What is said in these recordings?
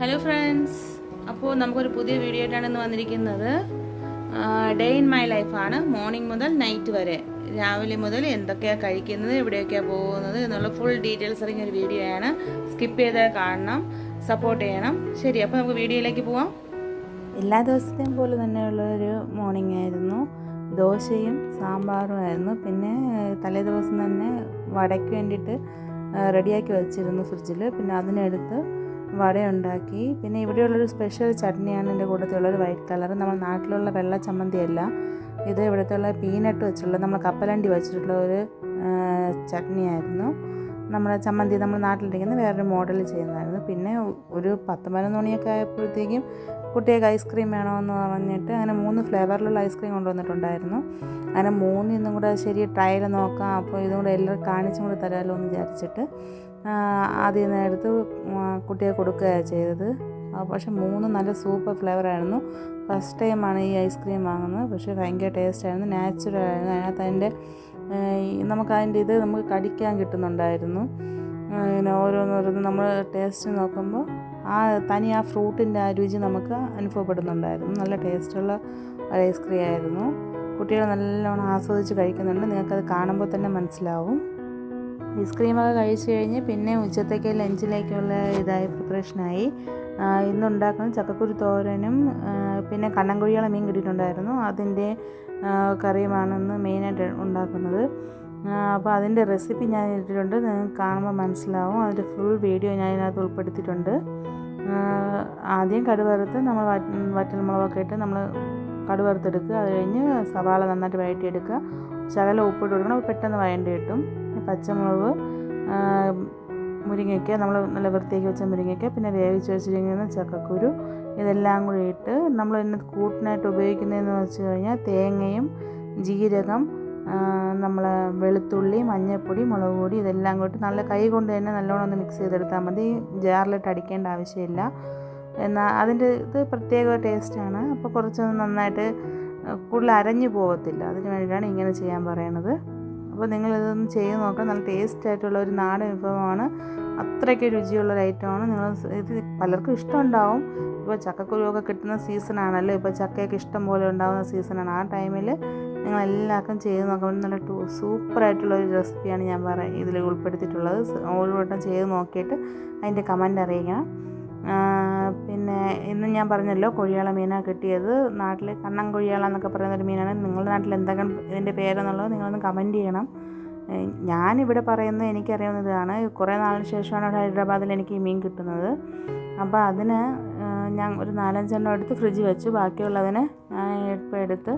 Hello friends അപ്പോൾ നമുക്കൊരു പുതിയ വീഡിയോ ആയിട്ടാണ് ഇന്ന് വന്നിരിക്കുന്നത് ഡേ ഇൻ മൈ ലൈഫാണ് മോർണിംഗ് മുതൽ നൈറ്റ് വരെ. രാവിലെ മുതൽ എന്തൊക്കെയാണ് കഴിക്കുന്നത് എവിടെയൊക്കെയാണ് പോകുന്നത് എന്നുള്ള ഫുൾ ഡീറ്റെയിൽസ് ഇറങ്ങിയ ഒരു വീഡിയോ ആണ്. സ്കിപ്പ് ചെയ്ത് കാണണം. സപ്പോർട്ട് ചെയ്യണം. ശരി അപ്പോൾ നമുക്ക് വീഡിയോയിലേക്ക് പോവാം. എല്ലാ ദിവസത്തെയും പോലെ തന്നെയുള്ളൊരു മോർണിംഗ് ആയിരുന്നു. ദോശയും സാമ്പാറും ആയിരുന്നു. പിന്നെ തലേ ദിവസം തന്നെ വടയ്ക്ക് വേണ്ടിയിട്ട് റെഡിയാക്കി വെച്ചിരുന്നു ഫ്രിഡ്ജിൽ പിന്നെ അതിനെടുത്ത് വട ഉണ്ടാക്കി പിന്നെ ഇവിടെയുള്ളൊരു സ്പെഷ്യൽ ചട്നിയാണ് എന്റെ കൂട്ടത്തിലുള്ളൊരു വൈറ്റ് കളർ നമ്മൾ നാട്ടിലുള്ള വെള്ള ചമ്മന്തിയല്ല. ഇത് ഇവിടുത്തെ ഉള്ള പീനട്ട് വെച്ചുള്ള നമ്മൾ കപ്പലണ്ടി വെച്ചിട്ടുള്ള ഒരു ചട്നിയായിരുന്നു. നമ്മുടെ ചമ്മന്തി നമ്മൾ നാട്ടിലിരിക്കുന്ന വേറൊരു മോഡൽ ചെയ്യുന്നതായിരുന്നു. പിന്നെ ഒരു പത്ത് പതിനൊന്ന് മണിയൊക്കെ ആയപ്പോഴത്തേക്കും കുട്ടികൾക്ക് ഐസ്ക്രീം വേണമെന്ന് പറഞ്ഞിട്ട് അങ്ങനെ മൂന്ന് ഫ്ലേവറിലുള്ള ഐസ്ക്രീം കൊണ്ടുവന്നിട്ടുണ്ടായിരുന്നു. അങ്ങനെ മൂന്നിന്നും കൂടെ ശരി ട്രയൽ നോക്കാം. അപ്പോൾ ഇതും കൂടെ എല്ലാവരും കാണിച്ചും കൂടെ തരാമല്ലോ എന്ന് വിചാരിച്ചിട്ട് ആദ്യം നിന്ന് എടുത്ത് കുട്ടിയെ കൊടുക്കുകയാണ് ചെയ്തത്. പക്ഷെ മൂന്ന് നല്ല സൂപ്പർ ഫ്ലേവറായിരുന്നു ഫസ്റ്റ് ടൈമാണ് ഈ ഐസ്ക്രീം വാങ്ങുന്നത്. പക്ഷേ ഭയങ്കര ടേസ്റ്റായിരുന്നു നാച്ചുറൽ ആയിരുന്നു. അതിനകത്ത് അതിന്റെ നമുക്ക് അതിന്റെ ഇത് നമുക്ക് കടിക്കാൻ കിട്ടുന്നുണ്ടായിരുന്നു. പിന്നെ ഓരോന്നോരോന്ന് നമ്മൾ ടേസ്റ്റ് നോക്കുമ്പോൾ ആ തനി ആ ഫ്രൂട്ടിന്റെ ആ രുചി നമുക്ക് അനുഭവപ്പെടുന്നുണ്ടായിരുന്നു. നല്ല ടേസ്റ്റുള്ള ഒരു ഐസ്ക്രീം ആയിരുന്നു. കുട്ടികൾ നല്ലോണം ആസ്വദിച്ച് കഴിക്കുന്നുണ്ട്. നിങ്ങൾക്കത് കാണുമ്പോൾ തന്നെ മനസ്സിലാവും. ഐസ്ക്രീമൊക്കെ കഴിച്ചു കഴിഞ്ഞ് പിന്നെ ഉച്ചത്തേക്ക് ലഞ്ചിലേക്കുള്ള ഇതായി പ്രിപ്പറേഷനായി ഇന്നുണ്ടാക്കുന്ന ചക്കക്കുരു തോരനും പിന്നെ കണ്ണൻകുഴിയുള്ള മീൻ കിട്ടിയിട്ടുണ്ടായിരുന്നു. അതിന്റെ കറിയുമാണെന്ന് മെയിനായിട്ട് ഉണ്ടാക്കുന്നത്. അപ്പോൾ അതിന്റെ റെസിപ്പി ഞാൻ ഇട്ടിട്ടുണ്ട്. നിങ്ങൾക്ക് കാണുമ്പോൾ മനസ്സിലാവും. അതിന്റെ ഫുൾ വീഡിയോ ഞാൻ ഇതിനകത്ത് ഉൾപ്പെടുത്തിയിട്ടുണ്ട്. ആദ്യം കടുവറുത്ത് നമ്മൾ വറ്റൽമുളകൊക്കെ ഇട്ട് നമ്മൾ കടുവറുത്തെടുക്കുക. അത് കഴിഞ്ഞ് സവാള നന്നായിട്ട് വഴറ്റിയെടുക്കുക. ശകലം ഉപ്പിട്ട് കൊടുക്കണം. പെട്ടെന്ന് വഴണ്ടി കിട്ടും പച്ചമുളക് മുരിങ്ങയ്ക്ക നമ്മൾ നല്ല വൃത്തിയാക്കി വെച്ച മുരിങ്ങയ്ക്ക പിന്നെ വേവിച്ച് വെച്ചിരിക്കുന്ന ചക്കക്കുരു ഇതെല്ലാം കൂടി ഇട്ട് നമ്മൾ ഇന്ന് കൂട്ടിനായിട്ട് ഉപയോഗിക്കുന്നതെന്ന് വെച്ച് കഴിഞ്ഞാൽ തേങ്ങയും ജീരകം നമ്മൾ വെളുത്തുള്ളി മഞ്ഞൾപ്പൊടി മുളക് പൊടി ഇതെല്ലാം കൂട്ടി നല്ല കൈ കൊണ്ട് തന്നെ നല്ലോണം ഒന്ന് മിക്സ് ചെയ്തെടുത്താൽ മതി. ജാറിലിട്ട് അടിക്കേണ്ട ആവശ്യമില്ല. എന്നാൽ അതിന്റെ ഇത് പ്രത്യേക ടേസ്റ്റാണ്. അപ്പോൾ കുറച്ചൊന്ന് നന്നായിട്ട് കൂടുതൽ അരഞ്ഞു പോകത്തില്ല. അതിന് വേണ്ടിയിട്ടാണ് ഇങ്ങനെ ചെയ്യാൻ പറയണത്. അപ്പോൾ നിങ്ങളിതൊന്ന് ചെയ്ത് നോക്കാം നല്ല ടേസ്റ്റ് ആയിട്ടുള്ള ഒരു നാടൻ വിഭവമാണ്. അത്രയ്ക്ക് ഒരു ഐറ്റമാണ് നിങ്ങൾ ഇത് പലർക്കും ഇഷ്ടമുണ്ടാവും. ഇപ്പോൾ ചക്കക്കുരുവൊക്കെ കിട്ടുന്ന സീസണാണല്ലോ ഇപ്പോൾ ചക്കയൊക്കെ ഇഷ്ടം പോലെ ഉണ്ടാകുന്ന സീസണാണ് ആ ടൈമിൽ നിങ്ങൾ എല്ലാവർക്കും ചെയ്ത് നോക്കാൻ നല്ല ടൂ സൂപ്പറായിട്ടുള്ള ഒരു റെസിപ്പിയാണ് ഞാൻ പറയാം ഇതിൽ ഉൾപ്പെടുത്തിയിട്ടുള്ളത്. ഓരോ വട്ടം ചെയ്ത് നോക്കിയിട്ട് അതിന്റെ കമന്റ് അറിയിക്കണം. പിന്നെ ഇന്ന് ഞാൻ പറഞ്ഞല്ലോ കൊഴിയാള മീനാണ് കിട്ടിയത്. നാട്ടിൽ കണ്ണൻ കൊഴിയാള എന്നൊക്കെ പറയുന്ന ഒരു മീനാണ്. നിങ്ങളുടെ നാട്ടിൽ എന്തൊക്കെ ഇതിന്റെ പേരെന്നുള്ളത് നിങ്ങളൊന്ന് കമന്റ് ചെയ്യണം. ഞാനിവിടെ പറയുന്നത് എനിക്കറിയാവുന്നതാണ്. കുറേ നാളിന് ശേഷമാണ് ഇവിടെ ഹൈദരാബാദിൽ എനിക്ക് ഈ മീൻ കിട്ടുന്നത്. അപ്പോൾ അതിന് ഞാൻ ഒരു നാലഞ്ചെണ്ണം എടുത്ത് ഫ്രിഡ്ജ് വെച്ചു. ബാക്കിയുള്ളതിന് ഞാൻ ഇപ്പോൾ എടുത്ത്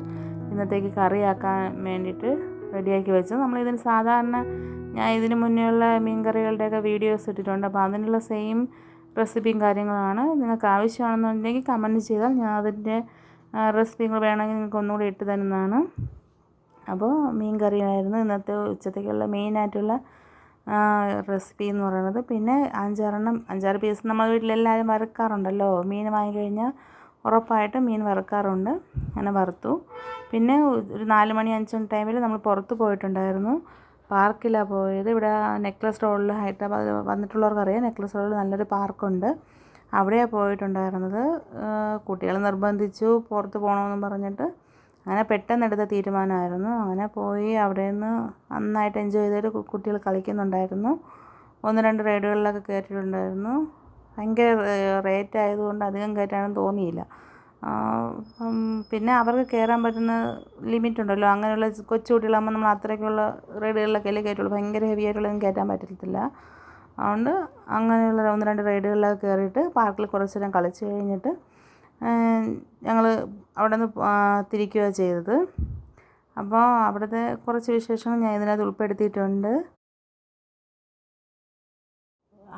ഇന്നത്തേക്ക് കറിയാക്കാൻ വേണ്ടിയിട്ട് റെഡിയാക്കി വെച്ചു. നമ്മളിതിന് സാധാരണ ഞാൻ ഇതിന് മുന്നേയുള്ള മീൻ കറികളുടെയൊക്കെ വീഡിയോസ് ഇട്ടിട്ടുണ്ട്. അപ്പോൾ അതിനുള്ള സെയിം റെസിപ്പിയും കാര്യങ്ങളാണ്. നിങ്ങൾക്ക് ആവശ്യമാണെന്നുണ്ടെങ്കിൽ കമന്റ് ചെയ്താൽ ഞാൻ അതിന്റെ റെസിപ്പികൾ വേണമെങ്കിൽ നിങ്ങൾക്ക് ഒന്നുകൂടി ഇട്ട് തരുന്നതാണ്. അപ്പോൾ മീൻ കറിയായിരുന്നു ഇന്നത്തെ ഉച്ചത്തേക്കുള്ള മെയിനായിട്ടുള്ള റെസിപ്പി എന്ന് പറയുന്നത്. പിന്നെ അഞ്ചാറെണ്ണം അഞ്ചാറ് പീസ് നമ്മൾ വീട്ടിലെല്ലാവരും വറുക്കാറുണ്ടല്ലോ. മീൻ വാങ്ങിക്കഴിഞ്ഞാൽ ഉറപ്പായിട്ടും മീൻ വറുക്കാറുണ്ട്. അങ്ങനെ വറുത്തു. പിന്നെ ഒരു നാല് മണി അഞ്ച് ടൈമിൽ നമ്മൾ പുറത്ത് പോയിട്ടുണ്ടായിരുന്നു. പാർക്കിലാണ് പോയത്. ഇവിടെ നെക്ലസ് റോഡിൽ ഹൈദരാബാദ് വന്നിട്ടുള്ളവർക്കറിയാം നെക്ലസ് റോഡിൽ നല്ലൊരു പാർക്കുണ്ട്. അവിടെയാണ് പോയിട്ടുണ്ടായിരുന്നത്. കുട്ടികൾ നിർബന്ധിച്ചു പുറത്ത് പോകണമെന്ന് പറഞ്ഞിട്ട് അങ്ങനെ പെട്ടെന്ന് എടുത്ത തീരുമാനമായിരുന്നു. അങ്ങനെ പോയി അവിടെ നിന്ന് നന്നായിട്ട് എൻജോയ് ചെയ്തിട്ട് കുട്ടികൾ കളിക്കുന്നുണ്ടായിരുന്നു. ഒന്ന് രണ്ട് റൈഡുകളിലൊക്കെ കയറ്റിയിട്ടുണ്ടായിരുന്നു. ഭയങ്കര റേറ്റ് ആയതുകൊണ്ട് അധികം കയറ്റാനും തോന്നിയില്ല. പിന്നെ അവർക്ക് കയറാൻ പറ്റുന്ന ലിമിറ്റ് ഉണ്ടല്ലോ അങ്ങനെയുള്ള കൊച്ചു കുട്ടികളാകുമ്പോൾ നമ്മൾ അത്രയ്ക്കുള്ള റൈഡുകളിലൊക്കെ അല്ലേ കയറ്റുള്ളൂ. ഭയങ്കര ഹെവി ആയിട്ടുള്ളതൊന്നും കയറ്റാൻ പറ്റത്തില്ല. അതുകൊണ്ട് അങ്ങനെയുള്ള ഒന്ന് രണ്ട് റൈഡുകളിലൊക്കെ കയറിയിട്ട് പാർക്കിൽ കുറച്ച് നേരം കളിച്ച് കഴിഞ്ഞിട്ട് ഞങ്ങൾ അവിടെ നിന്ന് തിരിക്കുക ചെയ്തത്. അപ്പോൾ അവിടുത്തെ കുറച്ച് വിശേഷങ്ങൾ ഞാൻ ഇതിനകത്ത് ഉൾപ്പെടുത്തിയിട്ടുണ്ട്.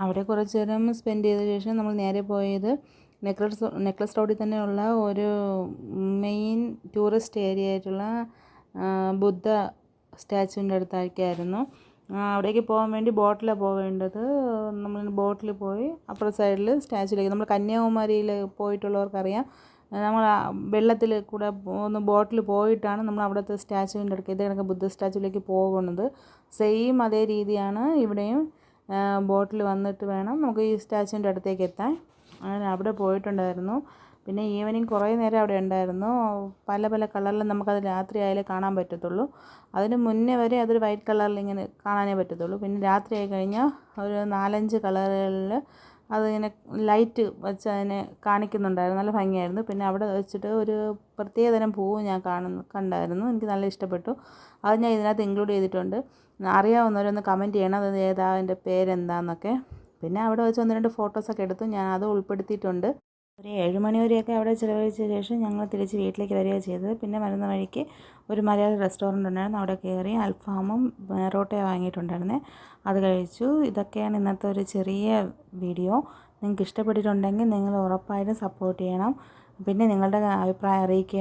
അവിടെ കുറച്ച് നേരം സ്പെൻഡ് ചെയ്ത ശേഷം നമ്മൾ നേരെ പോയത് നെക്ലസ് നെക്ലസ് റോഡിൽ തന്നെയുള്ള ഒരു മെയിൻ ടൂറിസ്റ്റ് ഏരിയ ആയിട്ടുള്ള ബുദ്ധ സ്റ്റാച്ചുവിന്റെ അടുത്തായിരിക്കായിരുന്നു. അവിടേക്ക് പോകാൻ വേണ്ടി ബോട്ടിലാണ് പോവേണ്ടത്. നമ്മൾ ബോട്ടിൽ പോയി അപ്പുറത്തെ സൈഡിൽ സ്റ്റാച്ചുവിലേക്ക് നമ്മൾ കന്യാകുമാരിയിൽ പോയിട്ടുള്ളവർക്കറിയാം. നമ്മൾ വെള്ളത്തിൽ കൂടെ ഒന്ന് ബോട്ടിൽ പോയിട്ടാണ് നമ്മൾ അവിടുത്തെ സ്റ്റാച്ചുവിന്റെ അടുക്ക് ഇതേ കണക്ക് ബുദ്ധ സ്റ്റാച്ചുവിലേക്ക് പോകുന്നത്. സെയിം അതേ രീതിയാണ് ഇവിടെയും ബോട്ടിൽ വന്നിട്ട് വേണം നമുക്ക് ഈ സ്റ്റാച്ചുവിന്റെ അടുത്തേക്ക് എത്താൻ. അങ്ങനെ അവിടെ പോയിട്ടുണ്ടായിരുന്നു. പിന്നെ ഈവനിങ് കുറേ നേരം അവിടെ ഉണ്ടായിരുന്നു. പല പല കളറിൽ നമുക്കത് രാത്രി ആയാലേ കാണാൻ പറ്റത്തുള്ളൂ. അതിന് മുന്നേ വരെ അതൊരു വൈറ്റ് കളറിൽ ഇങ്ങനെ കാണാനേ പറ്റത്തുള്ളൂ. പിന്നെ രാത്രി ആയി കഴിഞ്ഞാൽ ഒരു നാലഞ്ച് കളറുകളിൽ അതിങ്ങനെ ലൈറ്റ് വെച്ച് അതിനെ കാണിക്കുന്നുണ്ടായിരുന്നു. നല്ല ഭംഗിയായിരുന്നു. പിന്നെ അവിടെ വെച്ചിട്ട് ഒരു പ്രത്യേകതരം പൂവ് ഞാൻ കാണുന്നു കണ്ടായിരുന്നു. എനിക്ക് നല്ല ഇഷ്ടപ്പെട്ടു. അത് ഞാൻ ഇതിനകത്ത് ഇൻക്ലൂഡ് ചെയ്തിട്ടുണ്ട്. അറിയാവുന്നവരൊന്ന് കമന്റ് ചെയ്യണം. അത് ഏതാ അതിന്റെ പേരെന്താന്നൊക്കെ. പിന്നെ അവിടെ വെച്ച് ഒന്ന് രണ്ട് ഫോട്ടോസൊക്കെ എടുത്തു. ഞാൻ അത് ഉൾപ്പെടുത്തിയിട്ടുണ്ട്. ഒരു ഏഴ് മണി വരെയൊക്കെ അവിടെ ചിലവഴിച്ച ശേഷം ഞങ്ങൾ തിരിച്ച് വീട്ടിലേക്ക് വരികയാണ് ചെയ്തത്. പിന്നെ വരുന്ന വഴിക്ക് ഒരു മലയാളി റെസ്റ്റോറന്റ് ഉണ്ടായിരുന്നു. അവിടെ കയറി അൽഫാമും റോട്ടയും വാങ്ങിയിട്ടുണ്ടായിരുന്നേ. അത് കഴിച്ചു. ഇതൊക്കെയാണ് ഇന്നത്തെ ഒരു ചെറിയ വീഡിയോ നിങ്ങൾക്ക് ഇഷ്ടപ്പെട്ടിട്ടുണ്ടെങ്കിൽ നിങ്ങൾ ഉറപ്പായിട്ടും സപ്പോർട്ട് ചെയ്യണം. പിന്നെ നിങ്ങളുടെ അഭിപ്രായം അറിയിക്കുകയും